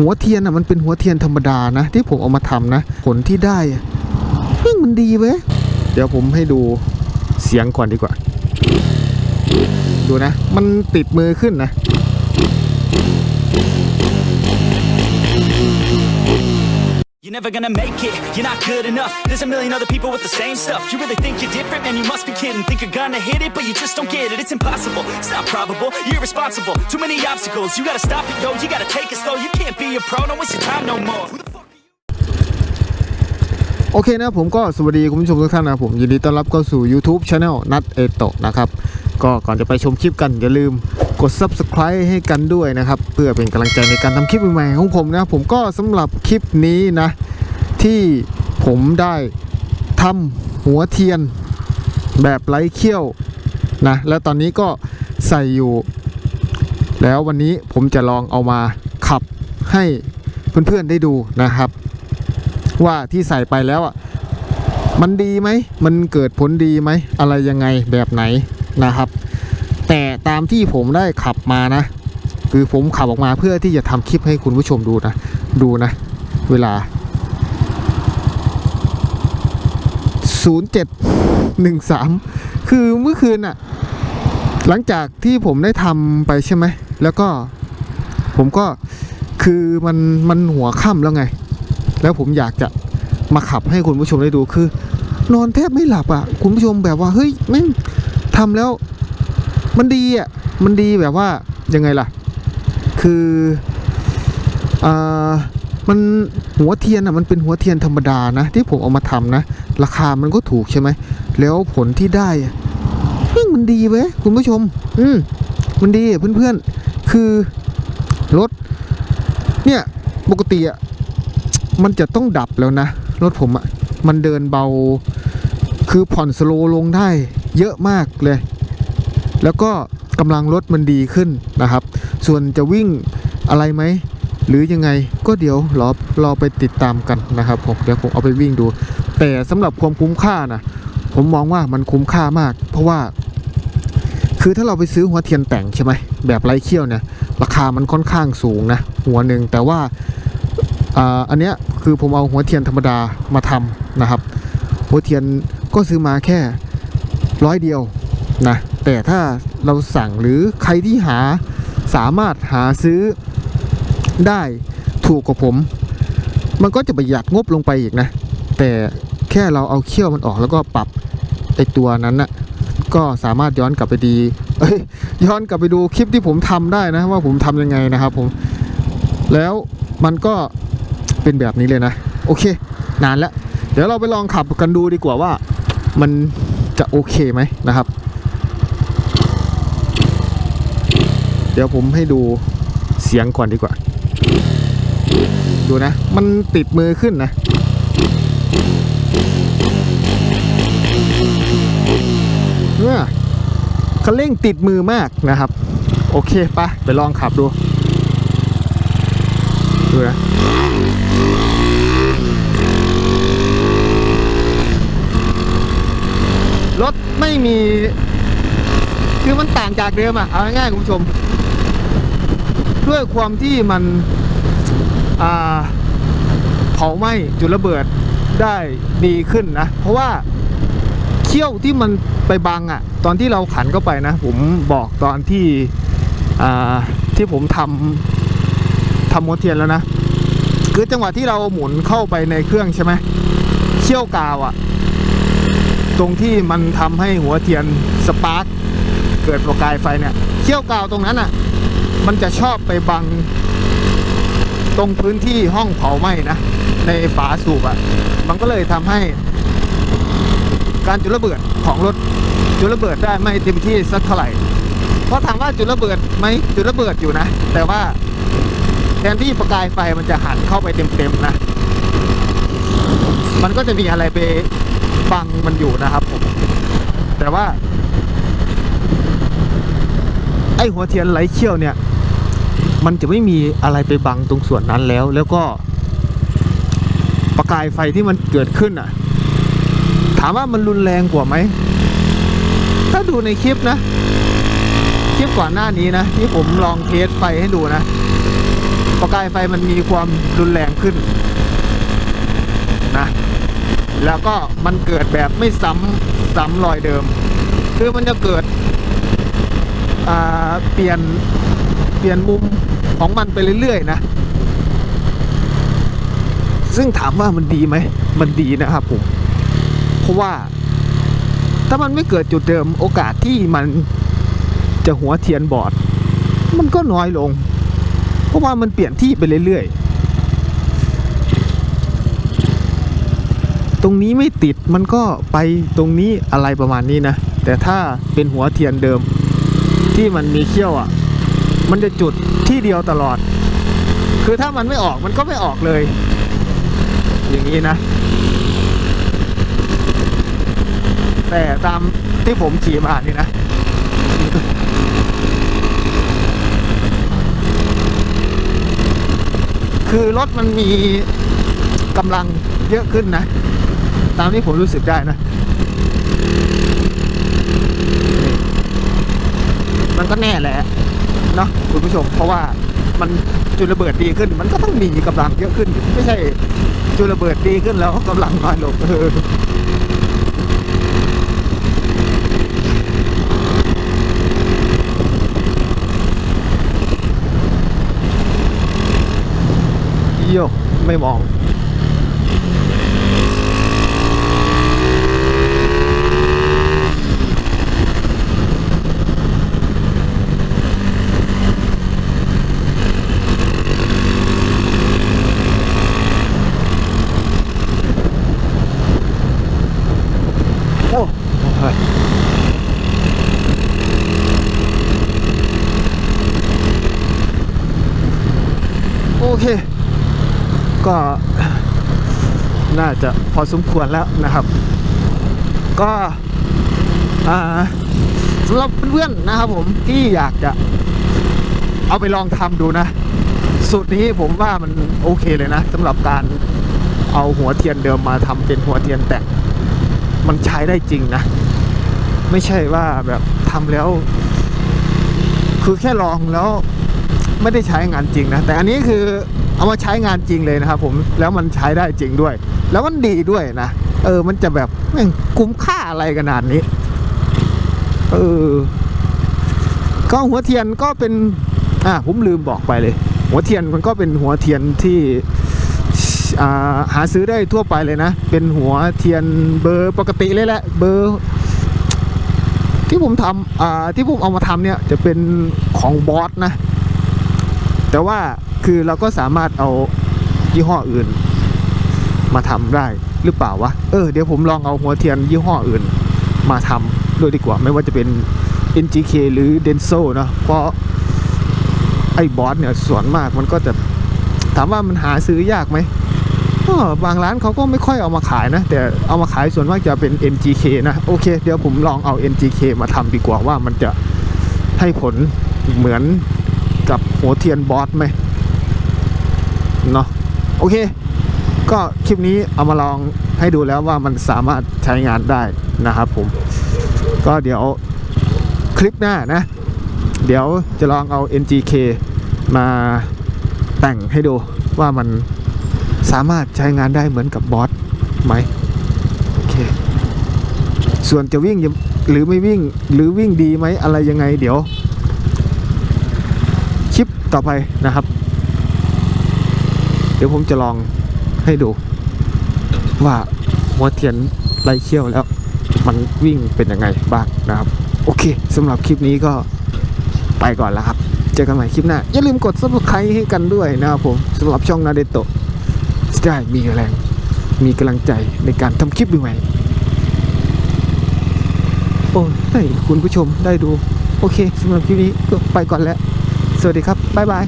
หัวเทียนอะมันเป็นหัวเทียนธรรมดานะ ที่ผมเอามาทำนะ ผลที่ได้อะยิ่งมันดีเว้ยเดี๋ยวผมให้ดูเสียงก่อนดีกว่า ดูนะ มันติดมือขึ้นนะ never gonna make it, you're not good enough. There's a million other people with the same stuff. You really think you're different, man? You must be kidding. Think you're gonna hit it, but you just don't get it. It's impossible, it's not probable. You're irresponsible, too many obstacles. You gotta stop it, yo. You gotta take it slow. You can't be a pro, don't waste your time no more. โอเคนะผมก็สวัสดีคุณผู้ชมทุกท่านนะผมยินดีต้อนรับเข้าสู่ YouTube Channel นัดเอโตะนะครับก็ก่อนจะไปชมคลิปกันอย่าลืมกด Subscribe ให้กันด้วยนะครับ เพื่อเป็นกำลังใจในการทำคลิปใหม่ๆของผมนะ ผมก็สำหรับคลิปนี้นะ ที่ผมได้ทำหัวเทียนแบบไร้เขี้ยวนะแล้วตอนนี้ก็ใส่อยู่ แล้ววันนี้ผมจะลองเอามาขับให้เพื่อนๆได้ดูนะครับ ว่าที่ใส่ไปแล้วอะมันดีไหมมันเกิดผลดีไหมอะไรยังไงแบบไหนนะครับ แต่ตามที่ผมได้ขับมานะ คือผมขับออกมาเพื่อที่จะทำคลิปให้คุณผู้ชมดูนะ ดูนะ เวลา 0713 คือเมื่อคืนอะหลังจากที่ผมได้ทำไปใช่ไหม แล้วก็ผมก็คือมันมันหัวค่ำแล้วไง แล้วผมอยากจะมาขับให้คุณผู้ชมได้ดูคือ นอนแทบไม่หลับอะ คุณผู้ชมแบบว่าเฮ้ยแม่งทำแล้วมันดีอะ มันดีแบบว่ายังไงล่ะ คืออ่ามันหัวเทียนอะมันเป็นหัวเทียนธรรมดานะ ที่ผมเอามาทำนะ ราคามันก็ถูกใช่ไหม แล้วผลที่ได้มันดีเว้ยคุณผู้ชม อืมมันดีอะเพื่อนๆ คือรถ เนี่ยปกติอะมันจะต้องดับแล้วนะ รถผมอะ่ะ มันเดินเบา คือผ่อนสโลว์ลงได้ เยอะมากเลย แล้วก็กำลังรถมันดีขึ้นนะครับ ส่วนจะวิ่งอะไรไหม หรือยังไงก็เดี๋ยวรอรอไปติดตามกันนะครับผมเดี๋ยวผมเอาไปวิ่งดู แต่สำหรับความคุ้มค่านะผมมองว่ามันคุ้มค่ามาก เพราะว่า คือถ้าเราไปซื้อหัวเทียนแต่งใช่ไหมแบบไร้เขี้ยวเนี่ย ราคามันค่อนข้างสูงนะหัวหนึ่งแต่ว่าอันเนี้ยคือผมเอาหัวเทียนธรรมดามาทำนะครับ หัวเทียนก็ซื้อมาแค่ร้อยเดียวนะแต่ถ้าเราสั่งหรือใครที่หาสามารถหาซื้อได้ถูกกว่าผม มันก็จะประหยัดงบลงไปอีกนะ แต่ แค่เราเอาเขี้ยวมันออกแล้วก็ปรับไอตัวนั้นนะ่ะก็สามารถย้อนกลับไปดีเอ้ยย้อนกลับไปดูคลิปที่ผมทำได้นะว่าผมทำยังไงนะครับผมแล้วมันก็เป็นแบบนี้เลยนะ โอเค นานแล้วเดี๋ยวเราไปลองขับกันดูดีกว่าว่า มันจะโอเคไหมนะครับ เดี๋ยวผมให้ดูเสียงก่อนดีกว่า ดูนะ มันติดมือขึ้นนะ เนี่ยคันเร่งติดมือมากนะครับ โอเคปะไปลองขับดู ดูนะรถไม่มี คือมันต่างจากเดิมอะเอาง่ายๆคุณผู้ชม ด้วยความที่มันเผาไหม้จุดระเบิดได้ดีขึ้นนะ เพราะว่า เขี้ยวที่มันไปบังอะตอนที่เราขันเข้าไปนะ ผมบอกตอนที่ที่ผมทำทำมดเทียนแล้วนะคือจังหวะที่เราหมุนเข้าไปในเครื่องใช่ไหมเชี่ยวกาวอะตรงที่มันทำให้หัวเทียนสปาร์กเกิดประกายไฟเนี่ยเชี่ยวกาวตรงนั้นอะมันจะชอบไปบัง ตรงพื้นที่ห้องเผาไหม้นะในฝาสูบอะมันก็เลยทำให้ การจุดระเบิดของรถจุดระเบิดได้ไม่เต็มที่สักเท่าไหร่เพราะถามว่าจุดระเบิดไหมจุดระเบิดอยู่นะ แต่ว่าแทนที่ประกายไฟมันจะหันเข้าไปเต็มๆนะ มันก็จะมีอะไรไปบังมันอยู่นะครับผมแต่ว่า ไอหัวเทียนไหลเขี้ยวเนี่ย มันจะไม่มีอะไรไปบังตรงส่วนนั้นแล้ว แล้วก็ประกายไฟที่มันเกิดขึ้นอะ ถามว่ามันรุนแรงกว่าไหม ถ้าดูในคลิปนะ คลิปก่อนหน้านี้นะ ที่ผมลองเทสไฟให้ดูนะประกายไฟมันมีความรุนแรงขึ้นนะ แล้วก็มันเกิดแบบไม่ซ้ำซ้ำรอยเดิม คือมันจะเกิดเปลี่ยนเปลี่ยนมุมของมันไปเรื่อยๆนะ ซึ่งถามว่ามันดีไหม มันดีนะครับผม ราะว่า ถ้ามันไม่เกิดจุดเดิมโอกาสที่มันจะหัวเทียนบอด มันก็น้อยลง เพราะว่ามันเปลี่ยนที่ไปเรื่อยๆ ตรงนี้ไม่ติดมันก็ไปตรงนี้อะไรประมาณนี้นะ แต่ถ้าเป็นหัวเทียนเดิม ที่มันมีเขี้ยวอะ มันจะจุดที่เดียวตลอด คือถ้ามันไม่ออกมันก็ไม่ออกเลย อย่างนี้นะ แต่ตามที่ผมขี่มานี่นะคือรถมันมีกำลังเยอะขึ้นนะ ตามที่ผมรู้สึกได้นะ มันก็แน่แหละเนาะคุณผู้ชม เพราะว่ามันจุดระเบิดดีขึ้น มันก็ต้องมีกำลังเยอะขึ้น ไม่ใช่จุดระเบิดดีขึ้นแล้วกำลังน้อยลงเออ โยกไม่มอง โอ้เฮ้ยโอเค ก็น่าจะพอสมควรแล้วนะครับ ก็สำหรับเพื่อนๆนะครับผมที่อยากจะเอาไปลองทำดูนะ สูตรนี้ผมว่ามันโอเคเลยนะสำหรับการเอาหัวเทียนเดิมมาทำเป็นหัวเทียนแต่งมันใช้ได้จริงนะ ไม่ใช่ว่าแบบทำแล้ว คือแค่ลองแล้วไม่ได้ใช้งานจริงนะ แต่อันนี้คือ เอามาใช้งานจริงเลยนะครับผมแล้วมันใช้ได้จริงด้วย แล้วมันดีด้วยนะเออมันจะแบบแม่งคุ้มค่าอะไรขนาดนี้เออก็หัวเทียนก็เป็นอ่าผมลืมบอกไปเลย หัวเทียนมันก็เป็นหัวเทียนที่าหาซื้อได้ทั่วไปเลยนะ เป็นหัวเทียนเบอร์ปกติเลยแหละ เบอร์ ที่ผมทำอ่าที่ผมเอามาทำเนี่ยจะเป็นของบอสนะ แต่ว่า คือเราก็สามารถเอายี่ห้ออื่น มาทำได้หรือเปล่าวะ เออเดี๋ยวผมลองเอาหัวเทียนยี่ห้ออื่นมาทำด้วยดีกว่า ไม่ว่าจะเป็น NGK หรือ Denso เนอะเพราะไอ้บอสเนี่ยส่วนมากมันก็จะถามว่ามันหาซื้อยากไหมก็บางร้านเขาก็ไม่ค่อยเอามาขายนะ แต่เอามาขายส่วนมากจะเป็น NGK นะ โอเค เดี๋ยวผมลองเอา NGK มาทำดีกว่าว่ามันจะให้ผลเหมือนกับหัวเทียนบอสไหม เนาะโอเค ก็คลิปนี้เอามาลองให้ดูแล้วว่ามันสามารถใช้งานได้นะครับผม ก็เดี๋ยวคลิปหน้านะ เดี๋ยวจะลองเอา NGK มาแต่งให้ดูว่ามันสามารถใช้งานได้เหมือนกับบอสไหมโอเค ส่วนจะวิ่งหรือไม่วิ่งหรือวิ่งดีไหมอะไรยังไงเดี๋ยว คลิปต่อไปนะครับ ดี๋ยวผมจะลองให้ดู ว่าหัวเทียนไรเขี้ยวแล้ว มันวิ่งเป็นยังไงบ้างนะครับ โอเคสำหรับคลิปนี้ก็ไปก่อนแล้วครับ เจอกันใหม่คลิปหน้า อย่าลืมกด subscribe ให้กันด้วยนะครับผมสำหรับช่องนาเดโตะจะได้มีแรงมีกำลังใจในการทำคลิปใหม่โอ้ให้คุณผู้ชมได้ดู โอเคสำหรับคลิปนี้ก็ไปก่อนแล้ว สวัสดีครับ บ๊ายบาย